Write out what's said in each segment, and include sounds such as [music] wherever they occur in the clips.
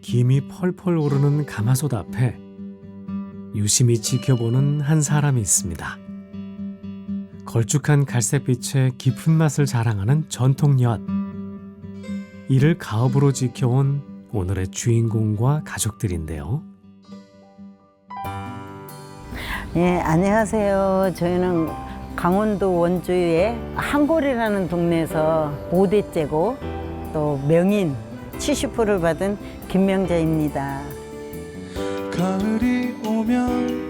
김이 펄펄 오르는 가마솥 앞에 유심히 지켜보는 한 사람이 있습니다. 걸쭉한 갈색빛의 깊은 맛을 자랑하는 전통 엿. 이를 가업으로 지켜온 오늘의 주인공과 가족들인데요. 예, 안녕하세요. 저희는 강원도 원주의 한골이라는 동네에서 5대째고 또 명인 70호를 받은 김명자입니다. 가을이 오면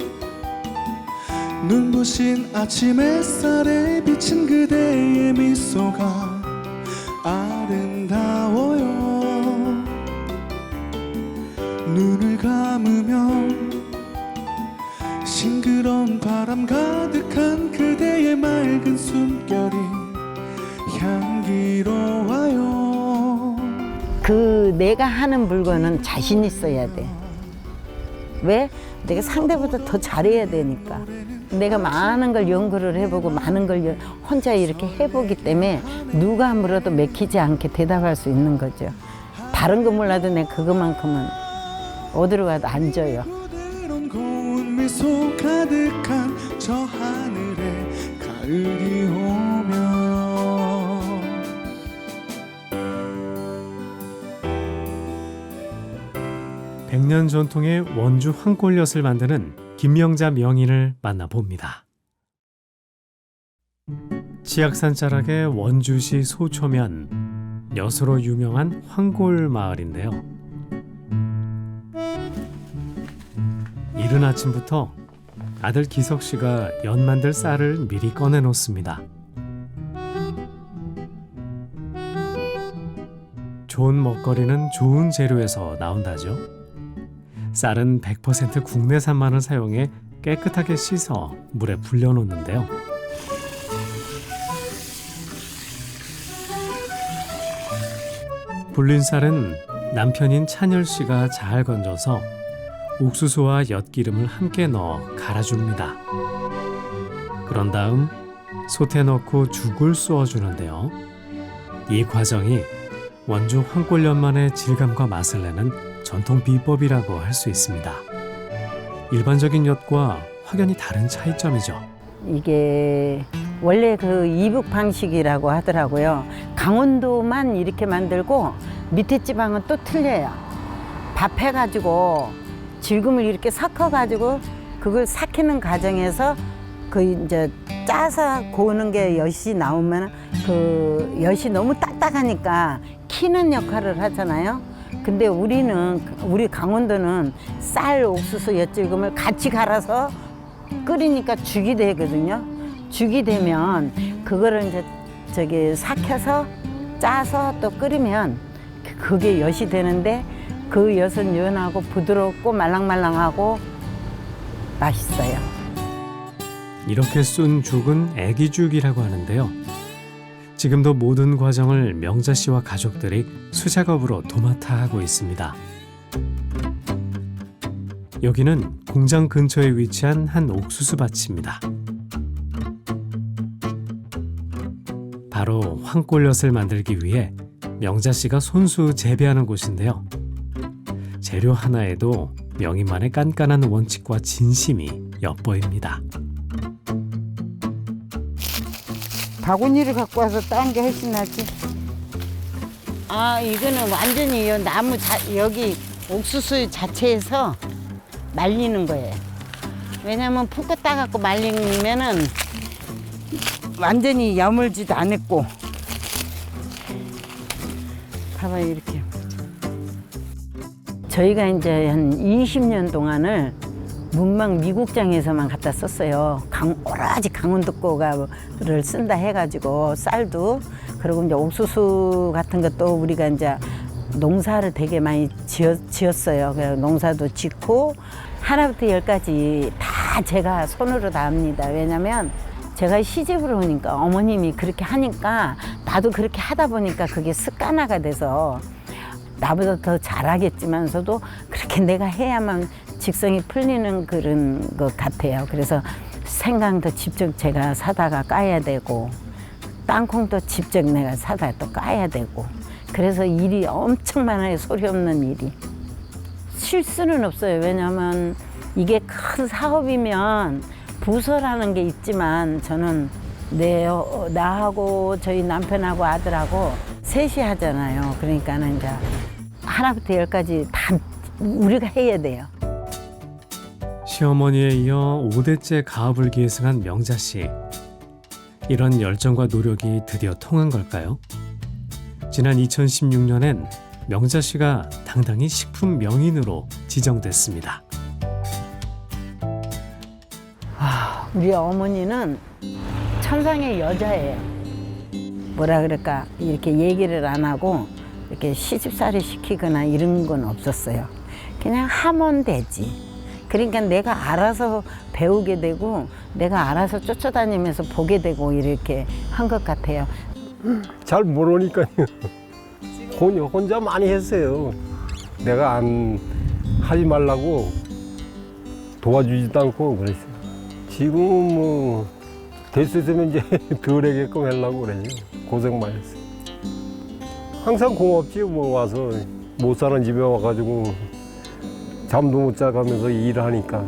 눈부신 아침 햇살에 비친 그대의 미소가 그 내가 하는 물건은 자신 있어야 돼. 왜? 내가 상대보다 더 잘해야 되니까. 내가 많은 걸 연구를 해보고 많은 걸 혼자 이렇게 해보기 때문에 누가 물어도 맥히지 않게 대답할 수 있는 거죠. 다른 거 몰라도 내가 그것만큼은 어디로 가도 안 줘요. 가득한 저 하늘에 가을이 온 100년 전통의 원주 황골엿을 만드는 김명자 명인을 만나봅니다. 치악산 자락의 원주시 소초면 엿으로 유명한 황골 마을인데요. 이른 아침부터 아들 기석 씨가 연 만들 쌀을 미리 꺼내 놓습니다. 좋은 먹거리는 좋은 재료에서 나온다죠. 쌀은 100% 국내산만을 사용해 깨끗하게 씻어 물에 불려놓는데요. 불린 쌀은 남편인 찬열 씨가 잘 건져서 옥수수와 엿기름을 함께 넣어 갈아줍니다. 그런 다음 솥에 넣고 죽을 쏘아주는데요. 이 과정이 원주 황골련만의 질감과 맛을 내는 전통 비법이라고 할 수 있습니다. 일반적인 엿과 확연히 다른 차이점이죠. 이게 원래 그 이북 방식이라고 하더라고요. 강원도만 이렇게 만들고 밑에 지방은 또 틀려요. 밥 해 가지고 질금을 이렇게 섞어 가지고 그걸 삭히는 과정에서 그 이제 짜서 고우는 게 엿이 나오면 그 엿이 너무 딱딱하니까 키는 역할을 하잖아요. 근데 우리는 우리 강원도는 쌀, 옥수수, 엿질금을 같이 갈아서 끓이니까 죽이 되거든요. 죽이 되면 그거를 이제 저기 삭혀서 짜서 또 끓이면 그게 엿이 되는데 그 엿은 연하고 부드럽고 말랑말랑하고 맛있어요. 이렇게 쏜 죽은 애기죽이라고 하는데요. 지금도 모든 과정을 명자 씨와 가족들이 수작업으로 도맡아 하고 있습니다. 여기는 공장 근처에 위치한 한 옥수수 밭입니다. 바로 황골엿을 만들기 위해 명자 씨가 손수 재배하는 곳인데요. 재료 하나에도 명인만의 깐깐한 원칙과 진심이 엿보입니다. 바구니를 갖고 와서 딴게 훨씬 낫지. 아, 이거는 완전히 요 나무 자, 여기 옥수수 자체에서 말리는 거예요. 왜냐면 푹 껐다 갖고 말리면은 완전히 야물지도 않았고. 봐봐요, 이렇게. 저희가 이제 한 20년 동안을 문망 미국장에서만 갖다 썼어요. 강, 오라지 강원도 거가를 쓴다 해가지고 쌀도 그리고 이제 옥수수 같은 것도 우리가 이제 농사를 되게 많이 지었, 지었어요. 그래서 농사도 짓고 하나부터 열까지 다 제가 손으로 다 합니다. 왜냐면 제가 시집을 오니까 어머님이 그렇게 하니까 나도 그렇게 하다 보니까 그게 습관화가 돼서 나보다 더 잘하겠지만서도 그렇게 내가 해야만 직성이 풀리는 그런 것 같아요. 그래서 생강도 직접 제가 사다가 까야 되고 땅콩도 직접 내가 사다 또 까야 되고 그래서 일이 엄청 많아요. 소리 없는 일이. 쉴 수는 없어요. 왜냐하면 이게 큰 사업이면 부서라는 게 있지만 저는 내 어, 나하고 저희 남편하고 아들하고 셋이 하잖아요. 그러니까는 이제 하나부터 열까지 다 우리가 해야 돼요. 시어머니에 이어 5대째 가업을 계승한 명자 씨. 이런 열정과 노력이 드디어 통한 걸까요? 지난 2016년엔 명자 씨가 당당히 식품 명인으로 지정됐습니다. 우리 어머니는 천상의 여자예요. 뭐라 그럴까 이렇게 얘기를 안 하고 이렇게 시집살이 시키거나 이런 건 없었어요. 그냥 하면 되지. 그러니까 내가 알아서 배우게 되고 내가 알아서 쫓아다니면서 보게 되고 이렇게 한 것 같아요. 잘 모르니까요. 혼- 혼자 많이 했어요. 내가 안 하지 말라고 도와주지도 않고 그랬어요. 지금은 뭐될 수 있으면 이제 [laughs] 덜 하게끔 하려고 그래요. 고생 많이 했어요. 항상 고맙지 뭐 와서 못 사는 집에 와가지고 잠도 못 자가면서 일을 하니까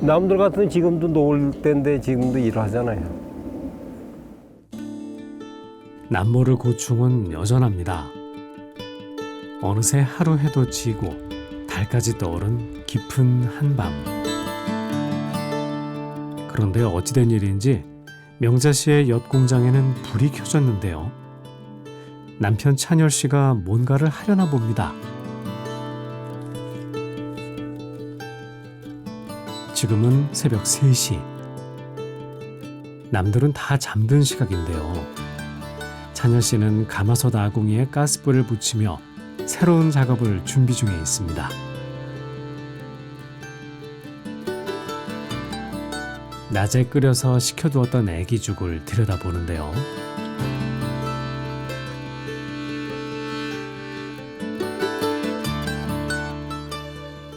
남들 같은 지금도 놀 때인데 지금도 일하잖아요. 남모를 고충은 여전합니다. 어느새 하루 해도 지고 달까지 떠오른 깊은 한밤. 그런데 어찌된 일인지 명자 씨의 엿 공장에는 불이 켜졌는데요. 남편 찬열 씨가 뭔가를 하려나 봅니다. 지금은 새벽 3시. 남들은 다 잠든 시각인데요. 찬열 씨는 가마솥 아궁이에 가스불을 붙이며 새로운 작업을 준비 중에 있습니다. 낮에 끓여서 식혀두었던 애기죽을 들여다보는데요.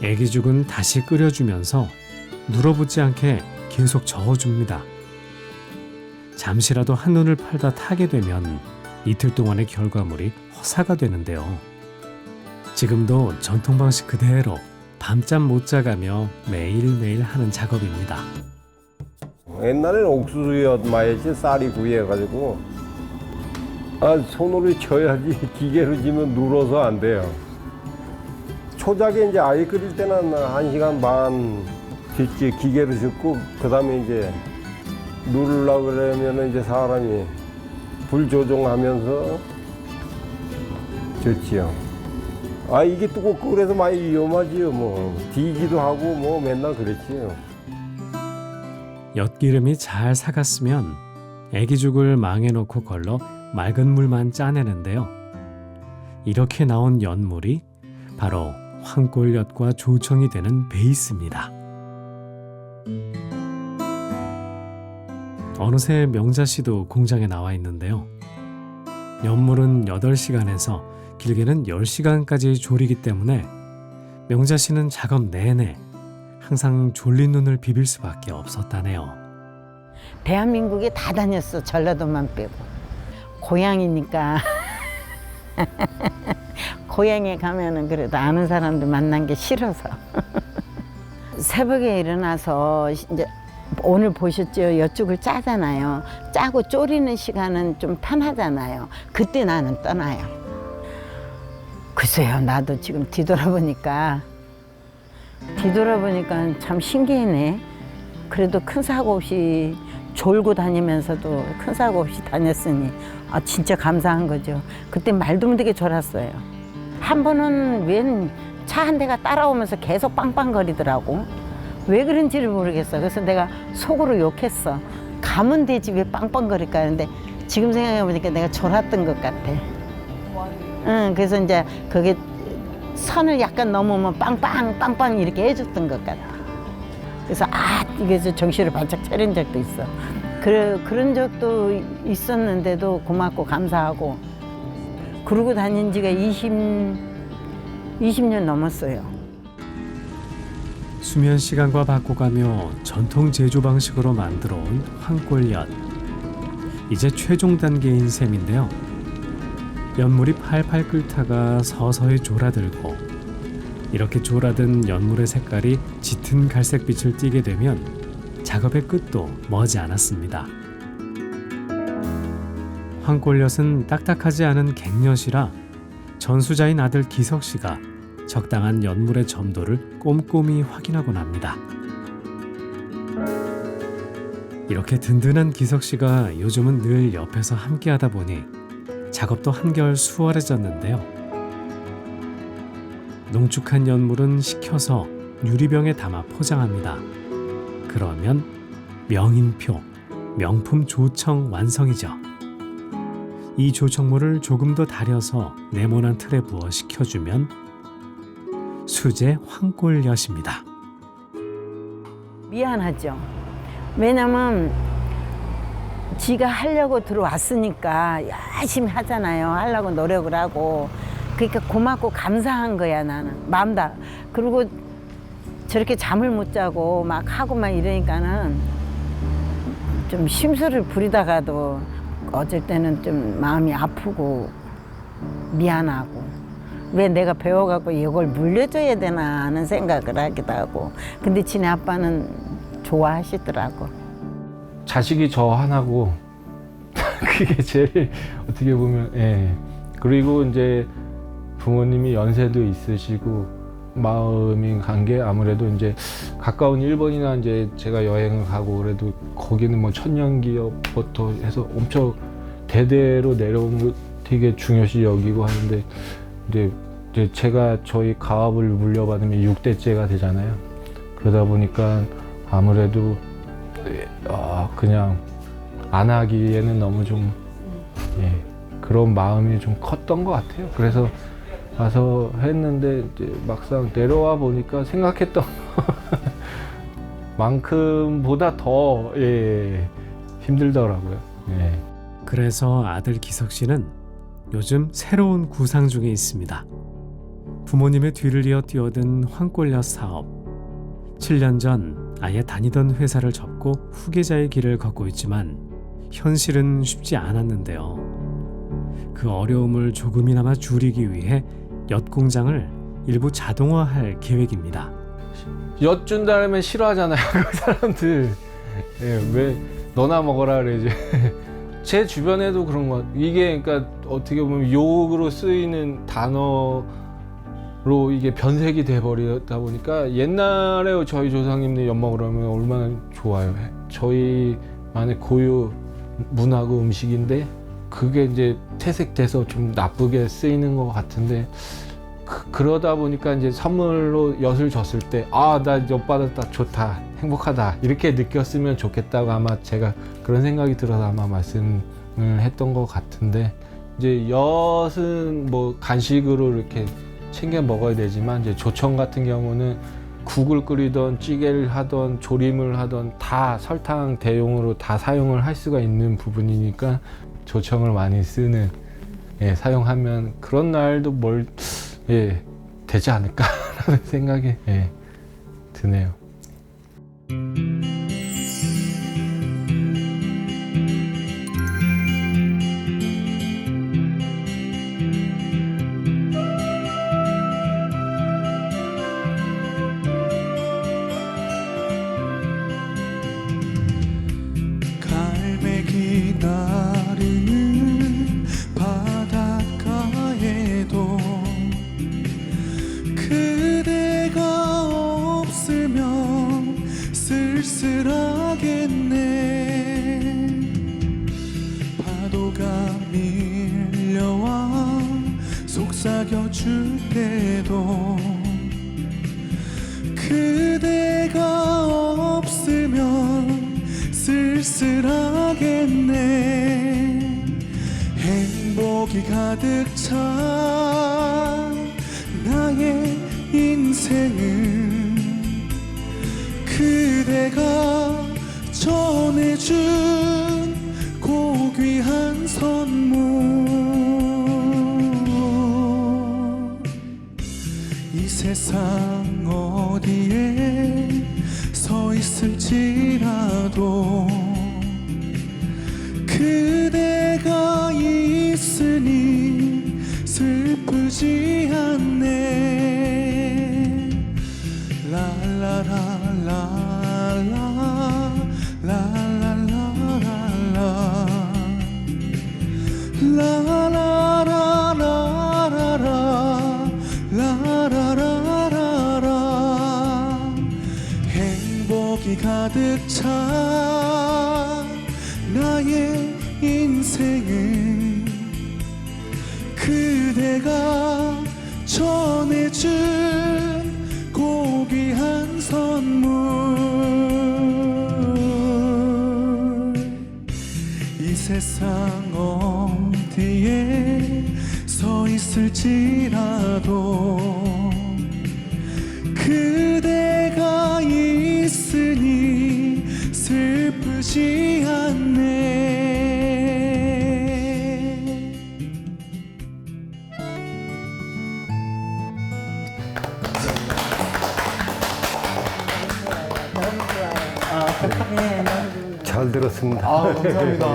애기죽은 다시 끓여주면서 눌어붙지 않게 계속 저어줍니다. 잠시라도 한눈을 팔다 타게 되면 이틀 동안의 결과물이 허사가 되는데요. 지금도 전통 방식 그대로 밤잠 못 자가며 매일매일 하는 작업입니다. 옛날에는 옥수수였 마야지 쌀이 구해가지고 아 손으로 쳐야지 [laughs] 기계로 지면 눌어서 안 돼요. 초작에 이제 아예 끓일 때는 한 시간 반 뒤째 기계로 젓고 그 다음에 이제 누르려고 그러면 이제 사람이 불 조종하면서 젓지요. 아 이게 뜨겁고 그래서 많이 위험하지요. 뭐 뒤지도 하고 뭐 맨날 그랬지요. 엿기름이 잘 사갔으면 애기죽을 망에 넣고 걸러 맑은 물만 짜내는데요. 이렇게 나온 엿물이 바로 황골엿과 조청이 되는 베이스입니다. 어느새 명자 씨도 공장에 나와 있는데요. 엿물은 8시간에서 길게는 10시간까지 졸이기 때문에 명자 씨는 작업 내내 항상 졸린 눈을 비빌 수밖에 없었다네요. 대한민국에 다 다녔어. 전라도만 빼고. 고향이니까. [laughs] 고향에 가면은 그래도 아는 사람들 만난 게 싫어서. [laughs] 새벽에 일어나서 이제 오늘 보셨죠? 엿죽을 짜잖아요. 짜고 졸이는 시간은 좀 편하잖아요. 그때 나는 떠나요. 글쎄요, 나도 지금 뒤돌아보니까 뒤돌아보니까 참 신기하네. 그래도 큰 사고 없이 졸고 다니면서도 큰 사고 없이 다녔으니 아 진짜 감사한 거죠. 그때 말도 못하게 졸았어요. 한 번은 웬 차 한 대가 따라오면서 계속 빵빵거리더라고. 왜 그런지를 모르겠어. 그래서 내가 속으로 욕했어. 가면 되지 왜 빵빵거릴까 하는데 지금 생각해 보니까 내가 졸았던 것 같아. 응, 그래서 이제 그게 선을 약간 넘으면 빵빵 빵빵 이렇게 해줬던 것 같아. 그래서 아 이게 저 정신을 바짝 차린 적도 있어. 그래, 그런 적도 있었는데도 고맙고 감사하고 그러고 다닌 지가 20, 20년 넘었어요. 수면 시간과 바꿔가며 전통 제조 방식으로 만들어 온 황골엿. 이제 최종 단계인 셈인데요. 연물이 팔팔 끓다가 서서히 졸아들고 이렇게 졸아든 연물의 색깔이 짙은 갈색빛을 띠게 되면 작업의 끝도 머지 않았습니다. 황골엿은 딱딱하지 않은 갱엿이라 전수자인 아들 기석 씨가 적당한 연물의 점도를 꼼꼼히 확인하곤 합니다. 이렇게 든든한 기석 씨가 요즘은 늘 옆에서 함께하다 보니 작업도 한결 수월해졌는데요. 농축한 연물은 식혀서 유리병에 담아 포장합니다. 그러면 명인표, 명품 조청 완성이죠. 이 조청물을 조금 더 달여서 네모난 틀에 부어 식혀주면 수제 황골엿입니다. 미안하죠. 왜냐면 지가 하려고 들어왔으니까 열심히 하잖아요. 하려고 노력을 하고. 그러니까 고맙고 감사한 거야 나는 마음 다. 그리고 저렇게 잠을 못 자고 막 하고 막 이러니까는 좀 심술을 부리다가도 어쩔 때는 좀 마음이 아프고 미안하고 왜 내가 배워갖고 이걸 물려줘야 되나 하는 생각을 하기도 하고 근데 지네 아빠는 좋아하시더라고. 자식이 저 하나고 [laughs] 그게 제일 어떻게 보면 예 그리고 이제 부모님이 연세도 있으시고 간게 아무래도 이제 가까운 일본이나 이제 제가 여행을 가고 그래도 거기는 뭐 천년기업부터 해서 엄청 대대로 내려온 거 되게 중요시 여기고 하는데 이제 이제 제가 저희 가업을 물려받으면 육대째가 되잖아요. 그러다 보니까 아무래도 어, 그냥 안 하기에는 너무 좀 예, 그런 마음이 좀 컸던 것 같아요. 그래서 와서 했는데 이제 막상 내려와 보니까 생각했던 [laughs] 만큼보다 더 예, 힘들더라고요. 예. 그래서 아들 기석 씨는 요즘 새로운 구상 중에 있습니다. 부모님의 뒤를 이어 뛰어든 황골엿 사업. 7년 전 아예 다니던 회사를 접고 후계자의 길을 걷고 있지만 현실은 쉽지 않았는데요. 그 어려움을 조금이나마 줄이기 위해 엿 공장을 일부 자동화할 계획입니다. 엿 준다면 싫어하잖아요. [laughs] 그 사람들. 예, 왜 너나 먹어라 그러지. [laughs] 제 주변에도 그런 것. 이게 그러니까 어떻게 보면 욕으로 쓰이는 단어로 이게 변색이 돼 버리다 보니까 옛날에 저희 조상님들 엿 먹으라면 얼마나 좋아요. 저희만의 고유 문화고 음식인데 그게 이제 퇴색돼서 좀 나쁘게 쓰이는 것 같은데 그, 러다 보니까 이제 선물로 엿을 줬을 때 아 나 엿 받았다 좋다 행복하다 이렇게 느꼈으면 좋겠다고 아마 제가 그런 생각이 들어서 아마 말씀을 했던 것 같은데 이제 엿은 뭐 간식으로 이렇게 챙겨 먹어야 되지만 이제 조청 같은 경우는 국을 끓이던 찌개를 하던 조림을 하던 다 설탕 대용으로 다 사용을 할 수가 있는 부분이니까 조청을 많이 쓰는 예, 사용하면 그런 날도 뭘 예, 되지 않을까라는 [laughs] 생각이 예, 드네요. 때도 그대가 없으면 쓸쓸하겠네. 행복이 가득 찬 나의 인생은 그대가 전해준 고귀한 선물 세상 어디에 서 있을지라도 가득 찬 나의 인생은 그대가 전해준 고귀한 선물. 이 세상 어디에 서 있을지라도 슬프지 않네 잘 들었습니다. 아 감사합니다.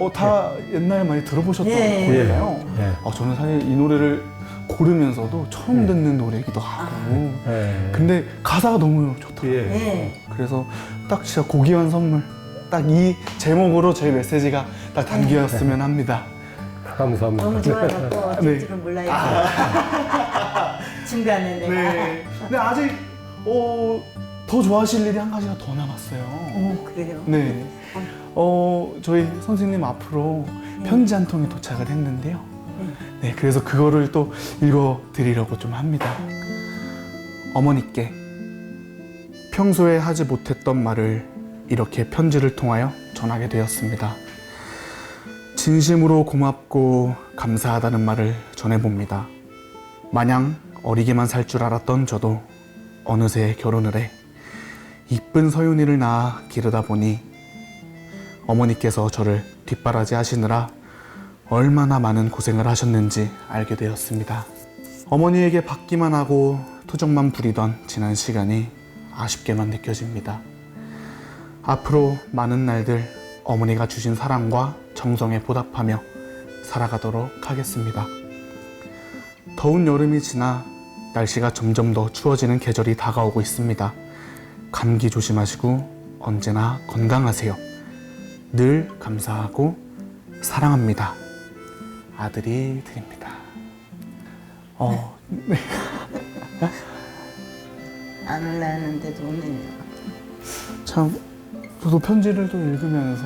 어, 다 옛날 많이 들어보셨던 예. 노래예요. 예. 아, 저는 사실 이 노래를 고르면서도 처음 듣는 노래이기도 하고. 예. 근데 가사가 너무 좋더라고요. 예. 네. 그래서 딱 진짜 고귀한 선물. 딱 이 제목으로 저희 메시지가 딱 담겨였으면 합니다. 감사합니다. 너무 좋아졌고 [laughs] 네. 어쩔 줄은 몰라요. [laughs] 중간에 내가. 네. 근데 아직 어, 더 좋아하실 일이 한 가지가 더 남았어요. 어, 그래요. 네. 어, 저희 선생님 앞으로 편지 한 통이 도착을 했는데요. 네, 그래서 그거를 또 읽어 드리려고 좀 합니다. 어머니께 평소에 하지 못했던 말을 이렇게 편지를 통하여 전하게 되었습니다. 진심으로 고맙고 감사하다는 말을 전해봅니다. 마냥 어리게만 살 줄 알았던 저도 어느새 결혼을 해 이쁜 서윤이를 낳아 기르다 보니 어머니께서 저를 뒷바라지 하시느라 얼마나 많은 고생을 하셨는지 알게 되었습니다. 어머니에게 받기만 하고 투정만 부리던 지난 시간이 아쉽게만 느껴집니다. 앞으로 많은 날들 어머니가 주신 사랑과 정성에 보답하며 살아가도록 하겠습니다. 더운 여름이 지나 날씨가 점점 더 추워지는 계절이 다가오고 있습니다. 감기 조심하시고 언제나 건강하세요. 늘 감사하고 사랑합니다. 아들이 드립니다. 어, 안 올라왔는데도 오네요. 참 저도 편지를 또 읽으면서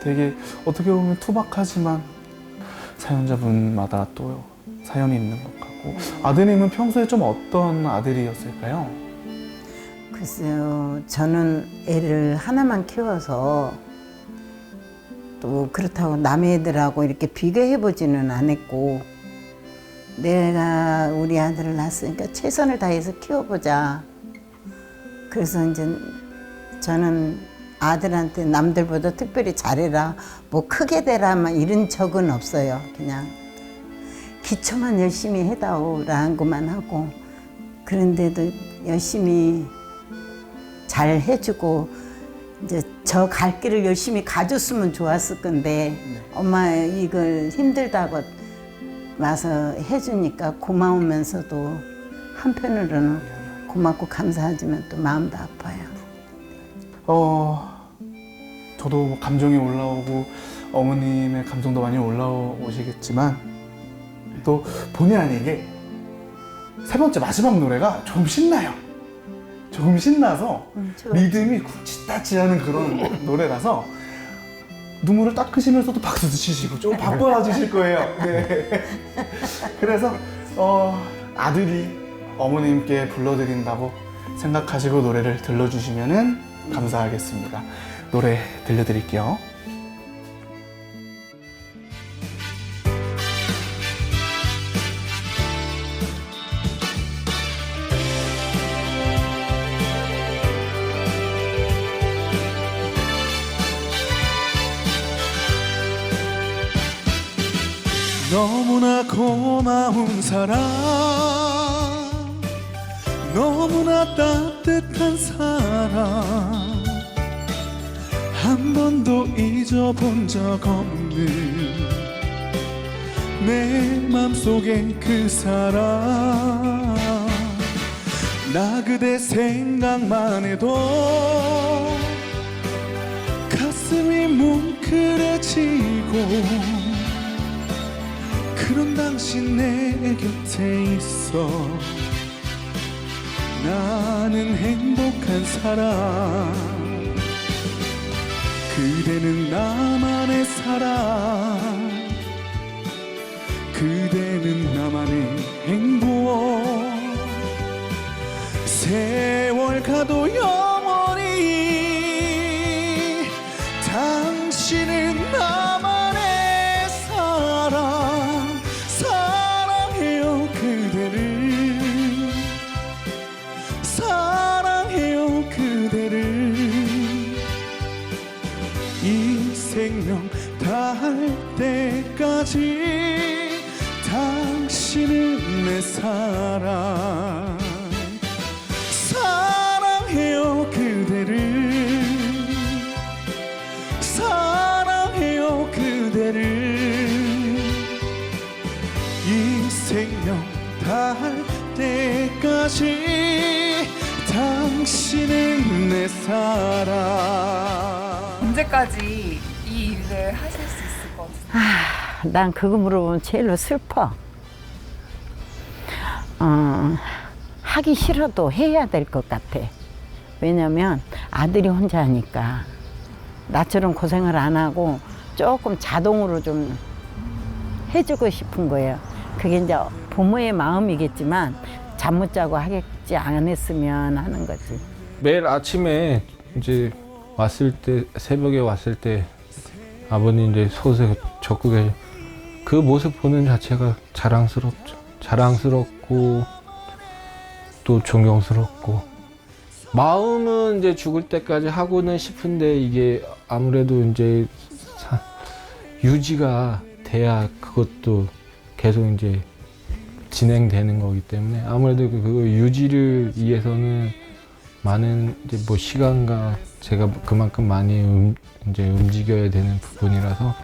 되게 어떻게 보면 투박하지만 사연자분마다 또 사연이 있는 것 같고 아드님은 평소에 좀 어떤 아들이었을까요? 글쎄요, 저는 애를 하나만 키워서 또 그렇다고 남의 애들하고 이렇게 비교해 보지는 않았고 내가 우리 아들을 낳았으니까 최선을 다해서 키워보자. 그래서 이제 저는 아들한테 남들보다 특별히 잘해라, 뭐 크게 되라, 막 이런 적은 없어요. 그냥 기초만 열심히 해다오라는 것만 하고 그런데도 열심히 잘 해주고 이제 저 갈 길을 열심히 가줬으면 좋았을 건데 엄마 이걸 힘들다고 와서 해주니까 고마우면서도 한편으로는 고맙고 감사하지만 또 마음도 아파요. 어, 저도 뭐 감정이 올라오고 어머님의 감정도 많이 올라오시겠지만 또 본의 아니게 세 번째 마지막 노래가 조금 신나요. 조금 신나서 좋아. 리듬이 쿵치따치하는 그런 [laughs] 노래라서 눈물을 닦으시면서도 박수도 치시고 좀 바빠지실 거예요. 네. [laughs] 그래서 어, 아들이 어머님께 불러드린다고 생각하시고 노래를 들려주시면 감사하겠습니다. 노래 들려드릴게요. 너무나 고마운 사람 너무나 따뜻한 사람 한 번도 잊어본 적 없는 내 맘속에 그 사람. 나 그대 생각만 해도 가슴이 뭉클해지고 그런 당신 내 곁에 있어. 나는 행복한 사람 그대는 나만의 사랑. 그대 사랑 언제까지 이 일을 하실 수 있을 것 같아요? 난 그거 물어보면 제일로 슬퍼. 어, 하기 싫어도 해야 될 것 같아. 왜냐면 아들이 혼자 하니까 나처럼 고생을 안 하고 조금 자동으로 좀 해주고 싶은 거예요. 그게 이제 부모의 마음이겠지만 잠 못 자고 하겠지 않았으면 하는 거지. 매일 아침에 이제 왔을 때 새벽에 왔을 때 아버님 이제 솥에 적고 계그 모습 보는 자체가 자랑스럽죠. 자랑스럽고 또 존경스럽고 마음은 이제 죽을 때까지 하고는 싶은데 이게 아무래도 이제 사- 유지가 돼야 그것도 계속 이제 진행되는 거기 때문에 아무래도 그- 그 유지를 위해서는 많은 이제 뭐 시간과 제가 그만큼 많이 음, 이제 움직여야 되는 부분이라서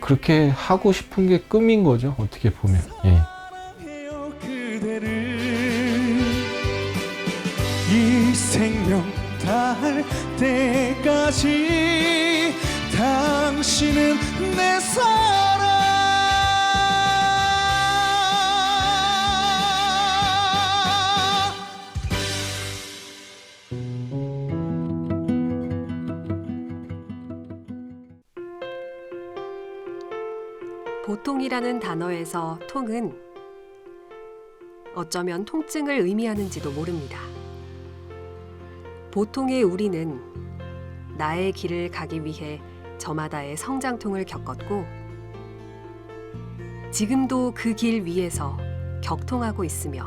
그렇게 하고 싶은 게 꿈인 거죠 어떻게 보면 예. 생명 다할 때까지 당신은 내 사랑 통이라는 단어에서 통은 어쩌면 통증을 의미하는지도 모릅니다. 보통의 우리는 나의 길을 가기 위해 저마다의 성장통을 겪었고 지금도 그 길 위에서 격통하고 있으며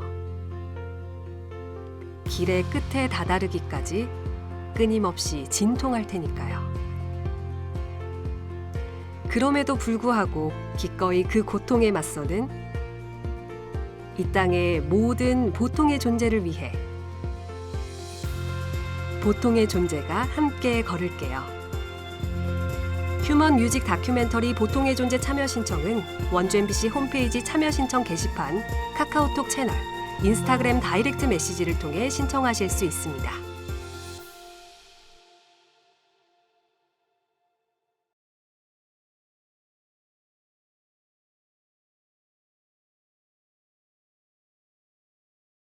길의 끝에 다다르기까지 끊임없이 진통할 테니까요. 그럼에도 불구하고 기꺼이 그 고통에 맞서는 이 땅의 모든 보통의 존재를 위해 보통의 존재가 함께 걸을게요. 휴먼 뮤직 다큐멘터리 보통의 존재 참여 신청은 원주 MBC 홈페이지 참여 신청 게시판, 카카오톡 채널, 인스타그램 다이렉트 메시지를 통해 신청하실 수 있습니다.